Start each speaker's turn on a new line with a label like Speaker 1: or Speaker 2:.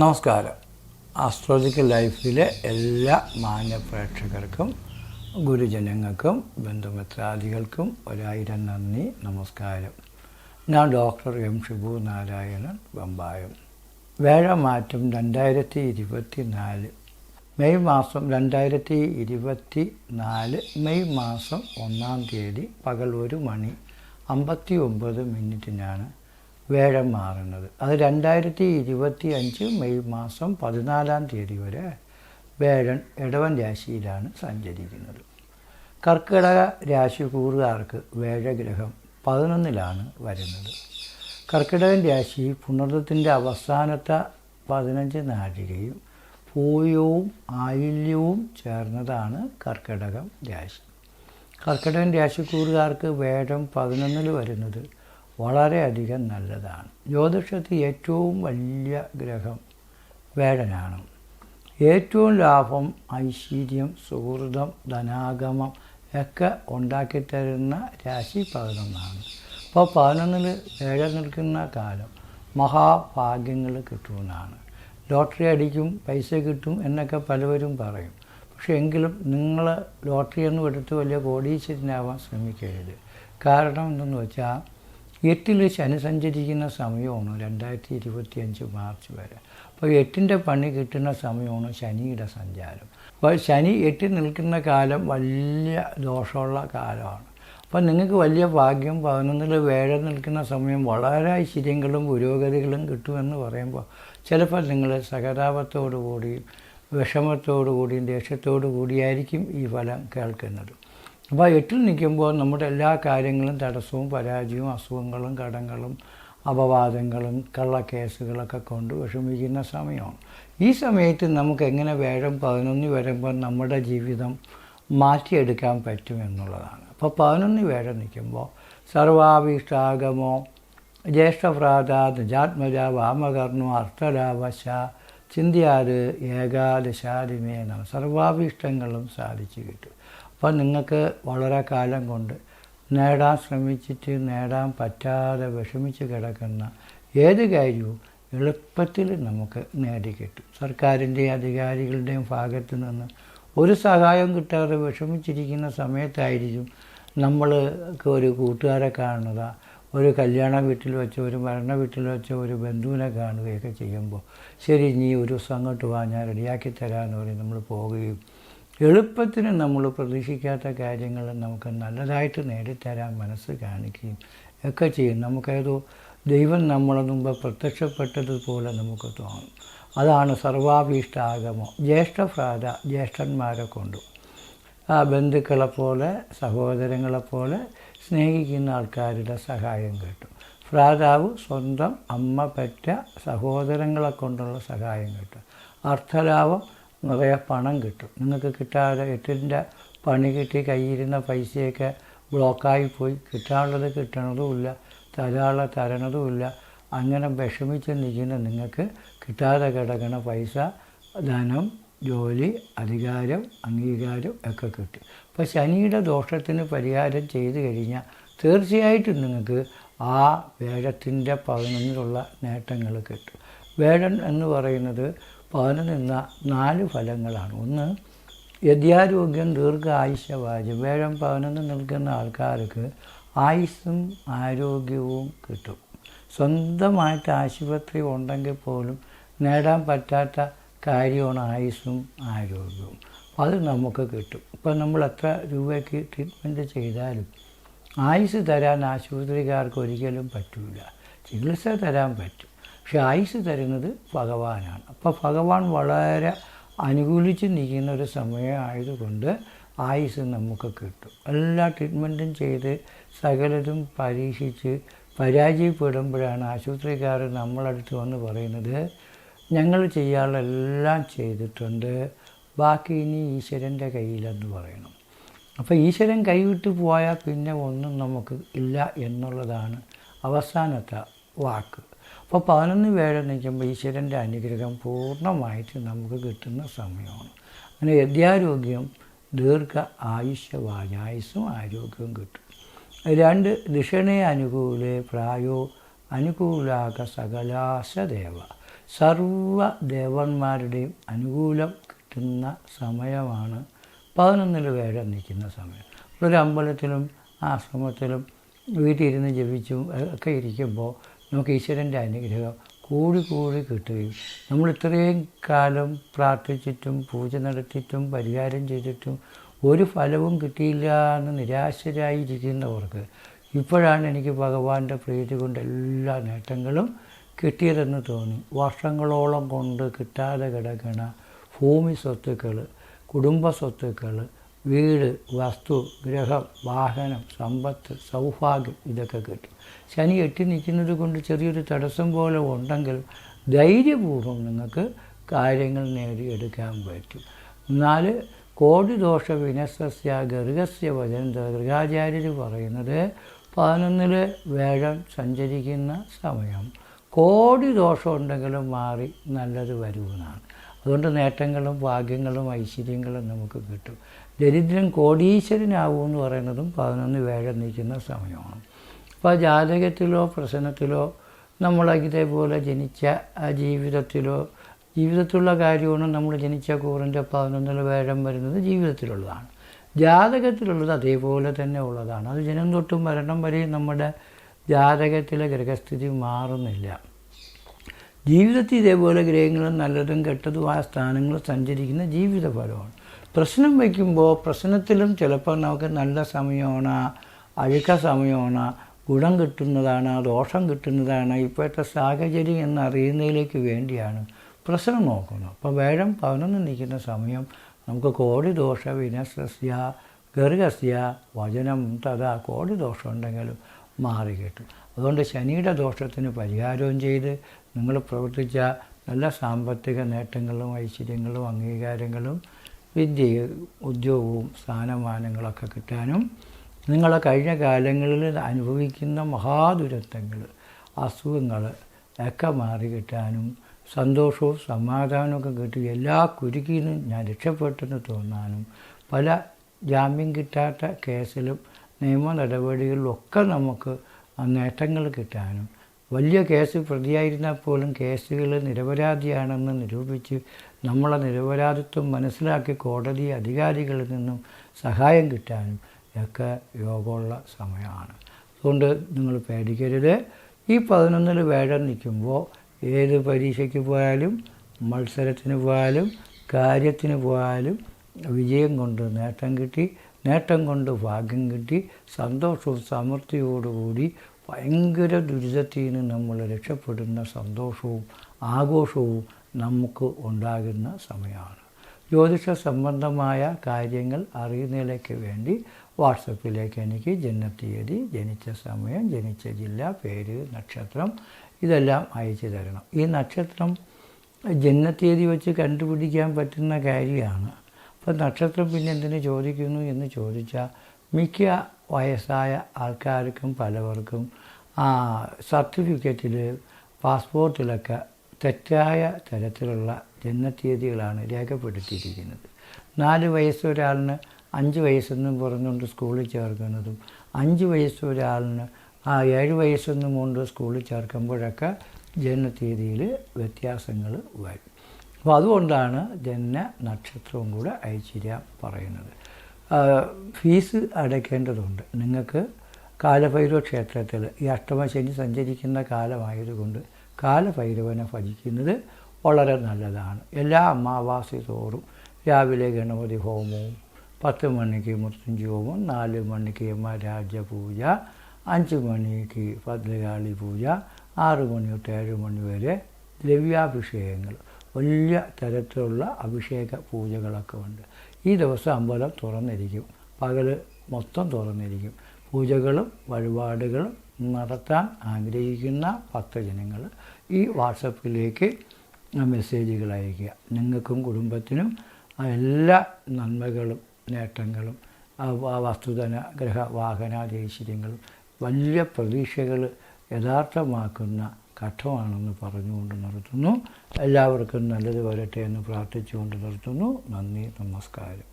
Speaker 1: നമസ്കാരം. ആസ്ട്രോളജിക്കൽ ലൈഫിലെ എല്ലാ മാന്യപ്രേക്ഷകർക്കും ഗുരുജനങ്ങൾക്കും ബന്ധുമിത്രാദികൾക്കും ഒരായിരം നന്ദി നമസ്കാരം. ഞാൻ ഡോക്ടർ എം ഷിബു നാരായണൻ ബമ്പായം വേഴമാറ്റം രണ്ടായിരത്തി ഇരുപത്തി നാല് മെയ് മാസം രണ്ടായിരത്തി ഇരുപത്തി നാല് മെയ് മാസം ഒന്നാം തീയതി പകൽ ഒരു മണി അമ്പത്തി ഒമ്പത് മിനിറ്റിനാണ്. വേഴം മാറുന്നത്. അത് രണ്ടായിരത്തി ഇരുപത്തി അഞ്ച് മെയ് മാസം പതിനാലാം തീയതി വരെ വേഴൻ ഇടവൻ രാശിയിലാണ് സഞ്ചരിക്കുന്നത്. കർക്കിടക രാശി കൂറുകാർക്ക് വേഴഗ്രഹം പതിനൊന്നിലാണ് വരുന്നത്. കർക്കിടകൻ രാശി പുണർത്തത്തിന്റെ അവസാനത്തെ പതിനഞ്ച് നാഴികയും പൂയവും ആയില്യവും ചേർന്നതാണ് കർക്കിടകം രാശി. കർക്കിടകൻ രാശിക്കൂറുകാർക്ക് വേഴം പതിനൊന്നിൽ വരുന്നത് വളരെയധികം നല്ലതാണ്. ജ്യോതിഷത്തിൽ ഏറ്റവും വലിയ ഗ്രഹം വേടനാണ്. ഏറ്റവും ലാഭം ഐശ്വര്യം സുഹൃതം ധനാഗമം ഒക്കെ ഉണ്ടാക്കിത്തരുന്ന രാശി പതിനൊന്നാണ്. അപ്പോൾ പതിനൊന്നിൽ വേഴ നിൽക്കുന്ന കാലം മഹാഭാഗ്യങ്ങൾ കിട്ടുമെന്നാണ്. ലോട്ടറി അടിക്കും പൈസ കിട്ടും എന്നൊക്കെ പലവരും പറയും. പക്ഷേ എങ്കിലും നിങ്ങൾ ലോട്ടറി ഒന്നും എടുത്ത് വലിയ കോടീശ്വരനാവാൻ ശ്രമിക്കരുത്. കാരണം എന്തെന്ന് വെച്ചാൽ എട്ടിൽ ശനി സഞ്ചരിക്കുന്ന സമയമാണ് രണ്ടായിരത്തി ഇരുപത്തി അഞ്ച് മാർച്ച് വരെ. അപ്പോൾ എട്ടിന്റെ പണി കിട്ടുന്ന സമയമാണ് ശനിയുടെ സഞ്ചാരം. അപ്പോൾ ശനി എട്ടിൽ നിൽക്കുന്ന കാലം വലിയ ദോഷമുള്ള കാലമാണ്. അപ്പം നിങ്ങൾക്ക് വലിയ ഭാഗ്യം പതിനൊന്നിൽ വേഴ നിൽക്കുന്ന സമയം വളരെ ഐശ്വര്യങ്ങളും പുരോഗതികളും കിട്ടുമെന്ന് പറയുമ്പോൾ ചിലപ്പോൾ നിങ്ങൾ സഹതാപത്തോടു കൂടിയും വിഷമത്തോടു കൂടിയും ദേഷ്യത്തോടു കൂടിയായിരിക്കും ഈ ഫലം കേൾക്കുന്നത്. അപ്പോൾ എട്ടിൽ നിൽക്കുമ്പോൾ നമ്മുടെ എല്ലാ കാര്യങ്ങളും തടസ്സവും പരാജയവും അസുഖങ്ങളും കടങ്ങളും അപവാദങ്ങളും കള്ളക്കേസുകളൊക്കെ കൊണ്ട് വിഷമിക്കുന്ന സമയമാണ്. ഈ സമയത്ത് നമുക്ക് എങ്ങനെ വേഴം പതിനൊന്ന് വരുമ്പോൾ നമ്മുടെ ജീവിതം മാറ്റിയെടുക്കാൻ പറ്റുമെന്നുള്ളതാണ് അപ്പോൾ പതിനൊന്ന് വേഴം നിൽക്കുമ്പോൾ സർവാഭീഷ്ടാഗമോ ജ്യേഷ്ഠഭ്രാത നിജാത്മജ വാമകർണോ അർത്ഥലാവശ ചിന്തിയാത് ഏകാദശാദിമേനം സർവാഭീഷ്ടങ്ങളും സാധിച്ചു കിട്ടും. അപ്പോൾ നിങ്ങൾക്ക് വളരെ കാലം കൊണ്ട് നേടാൻ ശ്രമിച്ചിട്ട് നേടാൻ പറ്റാതെ വിഷമിച്ച് കിടക്കുന്ന ഏത് കാര്യവും എളുപ്പത്തിൽ നമുക്ക് നേടിക്കിട്ടും. സർക്കാരിന്റെയും അധികാരികളുടെയും ഭാഗത്തു നിന്ന് ഒരു സഹായം കിട്ടാതെ വിഷമിച്ചിരിക്കുന്ന സമയത്തായിരിക്കും നമ്മൾക്ക് ഒരു കൂട്ടുകാരെ കാണുക ഒരു കല്യാണ വീട്ടിൽ വെച്ച് ഒരു മരണ വീട്ടിൽ വെച്ച് ഒരു ബന്ധുവിനെ കാണുകയൊക്കെ ചെയ്യുമ്പോൾ ശരി നീ ഒരു ദിവസം അങ്ങോട്ട് വാ ഞാൻ റെഡിയാക്കി തരാമെന്ന് പറയും നമ്മൾ പോവുകയും എളുപ്പത്തിന് നമ്മൾ പ്രതീക്ഷിക്കാത്ത കാര്യങ്ങൾ നമുക്ക് നല്ലതായിട്ട് നേടിത്തരാൻ മനസ്സ് കാണിക്കുകയും ഒക്കെ ചെയ്യും. നമുക്കേതോ ദൈവം നമ്മളെ മുമ്പ് പ്രത്യക്ഷപ്പെട്ടതുപോലെ നമുക്ക് തോന്നും. അതാണ് സർവാഭീഷ്ടാഗമോ. ജ്യേഷ്ഠഭ്രാത ജ്യേഷ്ഠന്മാരെ കൊണ്ടു. ആ ബന്ധുക്കളെ പോലെ സഹോദരങ്ങളെപ്പോലെ സ്നേഹിക്കുന്ന ആൾക്കാരുടെ സഹായം കിട്ടും. ഭ്രാതാവ് സ്വന്തം അമ്മ പെറ്റ സഹോദരങ്ങളെ കൊണ്ടുള്ള സഹായം കിട്ടും. അർത്ഥലാഭം നിറയെ പണം കിട്ടും. നിങ്ങൾക്ക് കിട്ടാതെ എട്ടിന്റെ പണി കിട്ടി കയ്യിരുന്ന പൈസയൊക്കെ ബ്ലോക്കായി പോയി. കിട്ടാനുള്ളത് കിട്ടണതുമില്ല തരാനുള്ള തരണതുമില്ല. അങ്ങനെ വിഷമിച്ച് നിൽക്കുന്ന നിങ്ങൾക്ക് കിട്ടാതെ കിടക്കുന്ന പൈസ ധനം ജോലി അധികാരം അംഗീകാരം ഒക്കെ കിട്ടും. അപ്പോൾ ശനിയുടെ ദോഷത്തിന് പരിഹാരം ചെയ്തു കഴിഞ്ഞാൽ തീർച്ചയായിട്ടും നിങ്ങൾക്ക് ആ വേഴത്തിന്റെ പതിനൊന്നിലുള്ള നേട്ടങ്ങൾ കിട്ടും. വേഴൻ എന്ന് പറയുന്നത് പതിനൊന്നിന്ന നാല് ഫലങ്ങളാണ്. ഒന്ന് യദ്യാരോഗ്യം ദീർഘായുഷ്യവാചം വേഴം പതിനൊന്ന് നിൽക്കുന്ന ആൾക്കാർക്ക് ആയുസ്സും ആരോഗ്യവും കിട്ടും. സ്വന്തമായിട്ട് ആശുപത്രി ഉണ്ടെങ്കിൽ പോലും നേടാൻ പറ്റാത്ത കാര്യമാണ് ആയുസ്സും ആരോഗ്യവും. അത് നമുക്ക് കിട്ടും. ഇപ്പം നമ്മൾ എത്ര രൂപയ്ക്ക് ട്രീറ്റ്മെന്റ് ചെയ്താലും ആയുസ് തരാൻ ആശുപത്രിക്കാർക്ക് ഒരിക്കലും പറ്റില്ല ചികിത്സ തരാൻ പറ്റും. പക്ഷെ ആയുസ് തരുന്നത് ഭഗവാനാണ്. അപ്പോൾ ഭഗവാൻ വളരെ അനുകൂലിച്ച് നിൽക്കുന്ന ഒരു സമയമായതുകൊണ്ട് ആയുസ് നമുക്ക് കിട്ടും. എല്ലാ ട്രീറ്റ്മെന്റും ചെയ്ത് സകലതും പരീക്ഷിച്ച് പരാജയപ്പെടുമ്പോഴാണ് ആശുപത്രിക്കാർ നമ്മളടുത്ത് വന്ന് പറയുന്നത് ഞങ്ങൾ ചെയ്യാനുള്ള എല്ലാം ചെയ്തിട്ടുണ്ട് ബാക്കി ഇനി ഈശ്വരന്റെ കയ്യിലെന്ന് പറയണം. അപ്പോൾ ഈശ്വരൻ കൈവിട്ട് പോയാൽ പിന്നെ ഒന്നും നമുക്ക് ഇല്ല എന്നുള്ളതാണ് അവസാനത്തെ വാക്ക്. അപ്പോൾ പതിനൊന്ന് നിൽക്കുമ്പോൾ ഈശ്വരന്റെ അനുഗ്രഹം പൂർണമായിട്ട് നമുക്ക് കിട്ടുന്ന സമയമാണ്. അങ്ങനെ യദ്യാരോഗ്യം ദീർഘ ആയുഷ്യവായായുസും ആരോഗ്യവും കിട്ടും. രണ്ട് ദിഷണേ അനുകൂലേ പ്രായോ അനുകൂലാക സകലാശദേവ. സർവ ദേവന്മാരുടെയും അനുകൂലം കിട്ടുന്ന സമയമാണ് പതിനൊന്നിൽ വേഴം നിൽക്കുന്ന സമയം. ഒരു അമ്പലത്തിലും ആശ്രമത്തിലും വീട്ടിലിരുന്ന് ജപിച്ചും ഒക്കെ ഇരിക്കുമ്പോൾ നമുക്ക് ഈശ്വരന്റെ അനുഗ്രഹം കൂടി കൂടി കിട്ടുകയും നമ്മൾ ഇത്രയും കാലം പ്രാർത്ഥിച്ചിട്ടും പൂജ നടത്തിയിട്ടും പരിഹാരം ചെയ്തിട്ടും ഒരു ഫലവും കിട്ടിയില്ല എന്ന് നിരാശരായിരിക്കുന്നവർക്ക് ഇപ്പോഴാണ് എനിക്ക് ഭഗവാന്റെ പ്രീതി കൊണ്ട് എല്ലാ നേട്ടങ്ങളും കിട്ടിയതെന്ന് തോന്നി. വർഷങ്ങളോളം കൊണ്ട് കിട്ടാതെ കിടക്കണ ഭൂമി സ്വത്തുക്കൾ കുടുംബ സ്വത്തുക്കൾ വീട് വസ്തു ഗ്രഹം വാഹനം സമ്പത്ത് സൗഭാഗ്യം ഇതൊക്കെ കിട്ടും. ശനി എട്ടി നിൽക്കുന്നത് കൊണ്ട് ചെറിയൊരു തടസ്സം പോലെ ഉണ്ടെങ്കിലും ധൈര്യപൂർവം നിങ്ങൾക്ക് കാര്യങ്ങൾ നേടിയെടുക്കാൻ പറ്റും. എന്നാൽ കോടി ദോഷ വിനസ്യ ഗർഗസ്യ വചന ഗൃഹാചാര്യർ പറയുന്നത് പതിനൊന്നിൽ വേഴം സഞ്ചരിക്കുന്ന സമയം. കോടി ദോഷം ഉണ്ടെങ്കിലും മാറി നല്ലത് വരുമെന്നാണ്. അതുകൊണ്ട് നേട്ടങ്ങളും ഭാഗ്യങ്ങളും ഐശ്വര്യങ്ങളും നമുക്ക് കിട്ടും. ദരിദ്രൻ കോടീശ്വരനാവും എന്ന് പറയുന്നതും പതിനൊന്ന് വേഴം നിൽക്കുന്ന സമയമാണ്. അപ്പോൾ ജാതകത്തിലോ പ്രശ്നത്തിലോ നമ്മൾ ഇതേപോലെ ജനിച്ച ജീവിതത്തിലോ ജീവിതത്തിലുള്ള കാര്യമാണ് നമ്മൾ ജനിച്ച കൂറിന്റെ പതിനൊന്നിൽ വേഴം വരുന്നത് ജീവിതത്തിലുള്ളതാണ്. ജാതകത്തിലുള്ളത് അതേപോലെ തന്നെ ഉള്ളതാണ്. അത് ജനം തൊട്ടും മരണം വരെയും നമ്മുടെ ജാതകത്തിലെ ഗ്രഹസ്ഥിതി മാറുന്നില്ല. ജീവിതത്തിൽ ഇതേപോലെ ഗ്രഹങ്ങളും നല്ലതും കെട്ടതുമായ സ്ഥാനങ്ങൾ സഞ്ചരിക്കുന്ന ജീവിത ഫലമാണ് പ്രശ്നം വയ്ക്കുമ്പോൾ പ്രശ്നത്തിലും ചിലപ്പോൾ നമുക്ക് നല്ല സമയമാണ് അഴുക്ക സമയമാണ് ഗുണം കിട്ടുന്നതാണ് ദോഷം കിട്ടുന്നതാണ് ഇപ്പോഴത്തെ സാഹചര്യം എന്നറിയുന്നതിലേക്ക് വേണ്ടിയാണ്. പ്രശ്നം നോക്കുന്നത് അപ്പോൾ വേഴം പതിനൊന്ന് നിൽക്കുന്ന സമയം നമുക്ക് കോടി ദോഷ വിനസ്യ ഗർഗസ്യ വചനം തഥാ കോടി ദോഷം ഉണ്ടെങ്കിലും മാറി കിട്ടും. അതുകൊണ്ട് ശനിയുടെ ദോഷത്തിന് പരിഹാരവും ചെയ്ത് നിങ്ങൾ പ്രവർത്തിച്ച നല്ല സാമ്പത്തിക നേട്ടങ്ങളും ഐശ്വര്യങ്ങളും അംഗീകാരങ്ങളും വിദ്യ ഉദ്യോഗവും സ്ഥാനമാനങ്ങളൊക്കെ കിട്ടാനും നിങ്ങളെ കഴിഞ്ഞ കാലങ്ങളിൽ അനുഭവിക്കുന്ന മഹാദുരന്തങ്ങൾ അസുഖങ്ങൾ ഒക്കെ മാറി കിട്ടാനും സന്തോഷവും സമാധാനമൊക്കെ കിട്ടി. എല്ലാ കുരുക്കിൽ ഞാൻ രക്ഷപ്പെട്ടെന്ന് തോന്നാനും പല ജാമ്യം കിട്ടാത്ത കേസിലും നിയമ നടപടികളിലൊക്കെ നമുക്ക് നേട്ടങ്ങൾ കിട്ടാനും. വലിയ കേസ് പ്രതിയായിരുന്നാൽ പോലും കേസുകൾ നിരപരാധിയാണെന്ന് നിരൂപിച്ച് നമ്മളെ നിരപരാധിത്വം മനസ്സിലാക്കി കോടതി അധികാരികളിൽ നിന്നും സഹായം കിട്ടാനും ഒക്കെ യോഗമുള്ള സമയമാണ്. അതുകൊണ്ട് നിങ്ങൾ പേടിക്കരുത്. ഈ പതിനൊന്നിൽ വേഴം നിൽക്കുമ്പോൾ ഏത് പരീക്ഷയ്ക്ക് പോയാലും മത്സരത്തിന് പോയാലും കാര്യത്തിന് പോയാലും വിജയം കൊണ്ട് നേട്ടം കിട്ടി നേട്ടം കൊണ്ട് ഭാഗ്യം കിട്ടി സന്തോഷവും സമൃദ്ധിയോടുകൂടി ഭയങ്കര ദുരിതത്തിൽ നിന്ന് നമ്മൾ രക്ഷപ്പെടുന്ന സന്തോഷവും ആഘോഷവും നമുക്ക് ഉണ്ടാകുന്ന സമയമാണ്. ജ്യോതിഷ സംബന്ധമായ കാര്യങ്ങൾ അറിയുന്നതിലേക്ക് വേണ്ടി വാട്സപ്പിലേക്ക് എനിക്ക് ജനത്തീയതി ജനിച്ച സമയം ജനിച്ച ജില്ല പേര് നക്ഷത്രം ഇതെല്ലാം അയച്ചു തരണം. ഈ നക്ഷത്രം ജനത്തീയതി വെച്ച് കണ്ടുപിടിക്കാൻ പറ്റുന്ന കാര്യമാണ്. അപ്പം നക്ഷത്രം പിന്നെ എന്തിനു ചോദിക്കുന്നു എന്ന് ചോദിച്ചാൽ മിക്ക വയസ്സായ ആൾക്കാർക്കും പലവർക്കും ആ സർട്ടിഫിക്കറ്റിൽ പാസ്പോർട്ടിലൊക്കെ തെറ്റായ തരത്തിലുള്ള ജന്മത്തീയതികളാണ് രേഖപ്പെടുത്തിയിരിക്കുന്നത്. നാല് വയസ്സ് ഒരാളിന് അഞ്ച് വയസ്സെന്നും പറഞ്ഞുകൊണ്ട് സ്കൂളിൽ ചേർക്കുന്നതും അഞ്ച് വയസ്സ് ഒരാളിന് ആ ഏഴ് വയസ്സെന്നും കൊണ്ട് സ്കൂളിൽ ചേർക്കുമ്പോഴൊക്കെ ജനനത്തീയതിയിൽ വ്യത്യാസങ്ങൾ വരും. അപ്പോൾ അതുകൊണ്ടാണ് ജന്മ നക്ഷത്രവും കൂടെ ഐശ്വര്യ പറയുന്നത്. ഫീസ് അടയ്ക്കേണ്ടതുണ്ട്. നിങ്ങൾക്ക് കാലഭൈരവ ക്ഷേത്രത്തിൽ ഈ അഷ്ടമശനി സഞ്ചരിക്കുന്ന കാലമായതുകൊണ്ട് കാലഭൈരവനെ ഭജിക്കുന്നത് വളരെ നല്ലതാണ്. എല്ലാ അമാവാസി തോറും രാവിലെ ഗണപതി ഹോമവും പത്ത് മണിക്ക് മൃത്യുഞ്ജയ ഹോമം നാല് മണിക്ക് യമരാജപൂജ അഞ്ച് മണിക്ക് ഭദ്രകാളി പൂജ ആറ് മണി തൊട്ട് ഏഴ് മണി വരെ ദ്രവ്യാഭിഷേകങ്ങൾ. വലിയ തരത്തിലുള്ള അഭിഷേക പൂജകളൊക്കെ ഉണ്ട്. ഈ ദിവസം അമ്പലം തുറന്നിരിക്കും. പകൽ മൊത്തം തുറന്നിരിക്കും. പൂജകളും വഴിപാടുകളും നടത്താൻ ആഗ്രഹിക്കുന്ന ഭക്തജനങ്ങൾ ഈ വാട്സപ്പിലേക്ക് മെസ്സേജുകൾ അയയ്ക്കുക. നിങ്ങൾക്കും കുടുംബത്തിനും എല്ലാ നന്മകളും നേട്ടങ്ങളും വസ്തുധന ഗ്രഹ വാഹനാദി ഐശ്വര്യങ്ങളും വലിയ പ്രതീക്ഷകൾ യഥാർത്ഥമാക്കുന്ന ഘട്ടമാണെന്ന് പറഞ്ഞുകൊണ്ട് നിർത്തുന്നു. എല്ലാവർക്കും നല്ലത് വരട്ടെ എന്ന് പ്രാർത്ഥിച്ചുകൊണ്ട് നിർത്തുന്നു. നന്ദി നമസ്കാരം.